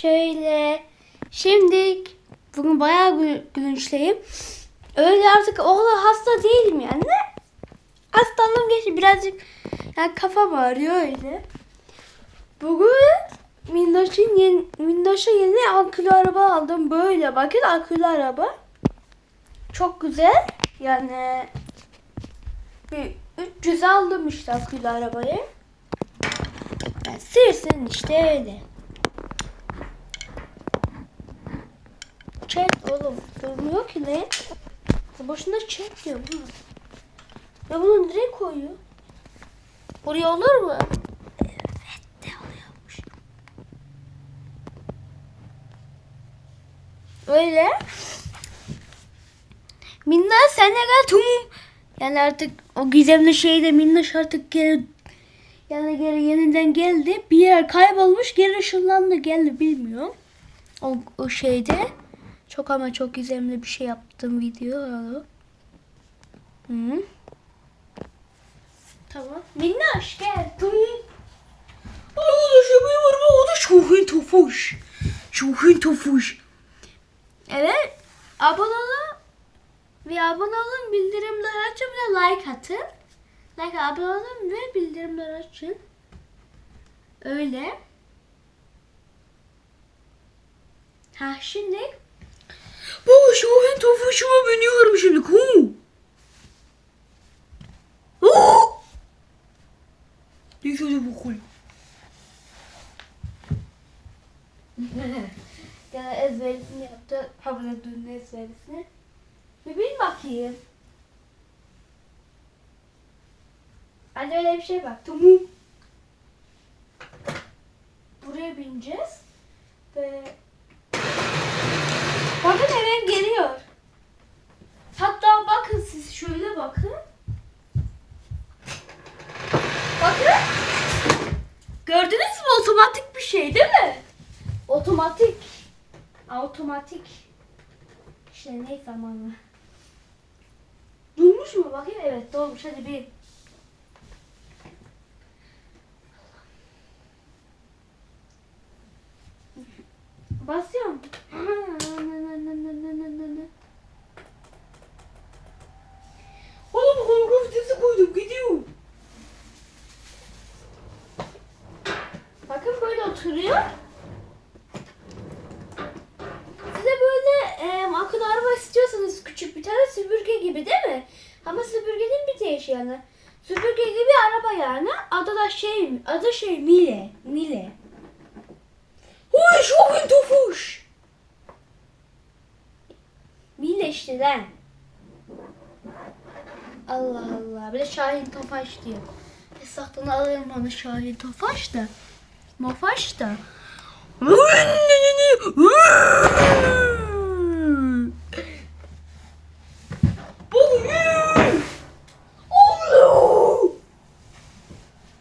Şöyle. Şimdi bugün bayağı gü- gülünçleyim. Öyle artık o kadar hasta değilim yani. Hastalığım geçti birazcık yani kafam ağrıyor öyle. Bugün Minnoş'un yeni, Minnoş'a yeni akülü araba aldım. Böyle bakın akülü araba. Çok güzel. Yani bir 300 aldım işte akülü arabayı. Yani sürsün işte öyle. Çek oğlum. Durmuyor ki ne? Boşuna çek diyor bu. Ya bunu direkt koyuyor. Buraya olur mu? Evet de oluyormuş. Öyle. Minna sen de gel tamam. Yani artık o gizemli şey de Minnoş artık geri yani geri yeniden geldi. Bir yer kaybolmuş geri ışınlandı geldi bilmiyorum. O, o şeyde. Çok ama çok gizemli bir şey yaptım video. Hı. Tamam. Minnoş gel. Da şohin tofuş. Şohin tofuş. Evet. Abone olun. Ve abone olun. Bildirimleri açın. De like atın. Like abone olun ve bildirimleri açın. Öyle. Ha şimdi Baba şohin tofuşuma biniyorum şimdi. Hu. Hu. Neyse hadi bakalım. Gene ezberisini yaptı. Havada döndü ezberisini. Bir bil bakayım. Hadi öyle bir şey bak. Tamam. Buraya bineceğiz. Ve bakın hemen geliyor. Hatta bakın siz şöyle bakın. Bakın. Gördünüz mü otomatik bir şey değil mi? Otomatik. Otomatik. İşte neyse aman. Durmuş mu bakayım? Evet durmuş. Hadi bir. Basıyorum. Hadi bakalım kafetesi koydum gidiyor. Bakın böyle oturuyor. Size böyle e, akıllı araba istiyorsanız küçük bir tane süpürge gibi değil mi? Ama süpürgenin bir değişi yani. Süpürge gibi araba yani. Adı da şey, adı şey Mile. Mile. Huy şohin tofuş. Mile işte lan. Allah Allah. Bir de Şahin Tofaş diyor. Esaktan alayım onu Şahin Tofaş da. Mofaş da. Bugün.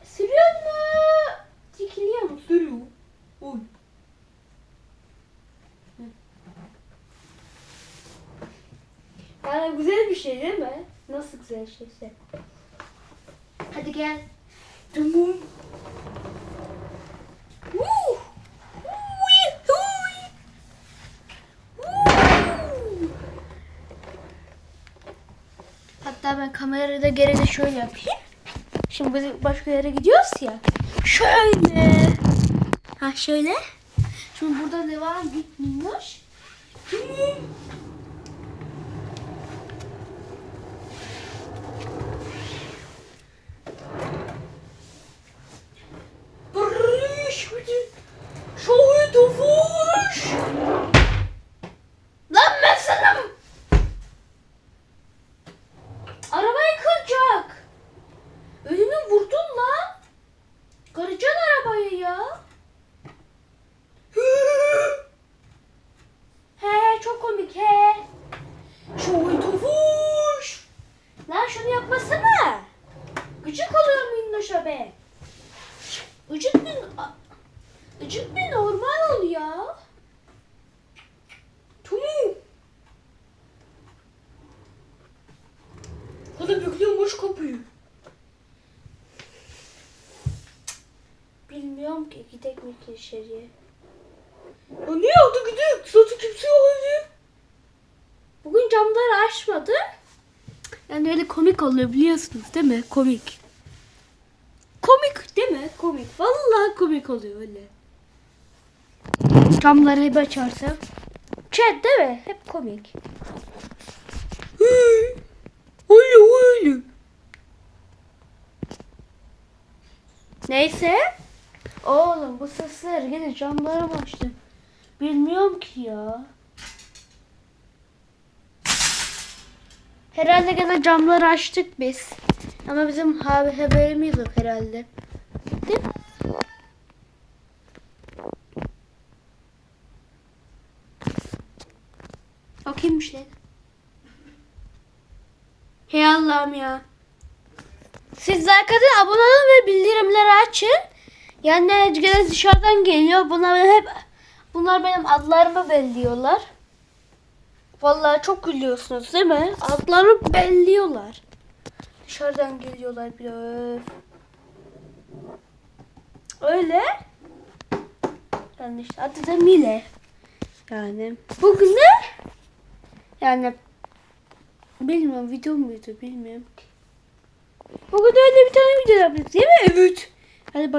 Sürüyor mu? Dikiliyor mu? Sürüyor. Oy. Yani güzel bir şey değil mi? Nasıl güzel şeyse. Hadi gel. Tamam. Hatta ben kamerayı da geride şöyle yapayım. Şimdi biz başka yere gidiyoruz ya. Şöyle. Ha şöyle. Şimdi burada devam git be. Ucuk bir, ucuk bir normal ol ya. Tumu. Kadın bekliyormuş kapıyı. Bilmiyorum ki gidek mi ki içeriye. Ya niye aldı gidek? Zaten kimse yok Bugün camları açmadı. Yani öyle komik oluyor biliyorsunuz değil mi? Komik. Komik. Vallahi komik oluyor öyle. Camları hep açarsam. Chat değil mi? Hep komik. Öyle öyle. Neyse. Oğlum bu sesler gene camları mı açtı? Bilmiyorum ki ya. Herhalde gene camları açtık biz. Ama bizim ha- haberimiz yok herhalde. Şey. Hey Allah'ım ya. Siz like atın, abone olun ve bildirimleri açın. Yani gene dışarıdan geliyor. Bunlar hep bunlar benim adlarımı belliyorlar. Vallahi çok gülüyorsunuz değil mi? Adlarımı belliyorlar. Dışarıdan geliyorlar bir. Öyle. Yani işte adı da Mile. Yani bugün ne? Yani bilmiyorum video muydu bilmiyorum. Bugün öyle bir tane video yaptık değil mi? Evet. Hadi bay.